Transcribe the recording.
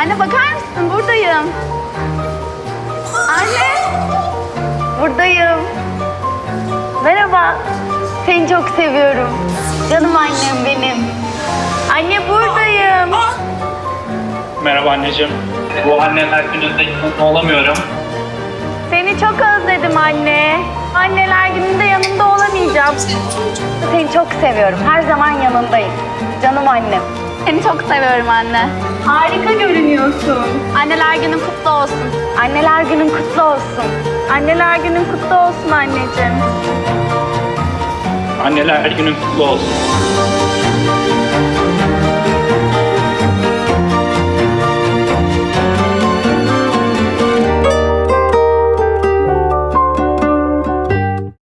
Anne bakar mısın? Buradayım. Anne. Buradayım. Merhaba. Seni çok seviyorum. Canım annem benim. Anne buradayım. Merhaba anneciğim. Bu anneler gününde yanında olamıyorum. Seni çok özledim anne. Anneler gününde yanında olamayacağım. Seni çok seviyorum. Her zaman yanındayım. Canım annem. Seni çok seviyorum anne. Harika görünüyorsun. Anneler günün kutlu olsun. Anneler günün kutlu olsun. Anneler günün kutlu olsun anneciğim. Anneler günün kutlu olsun.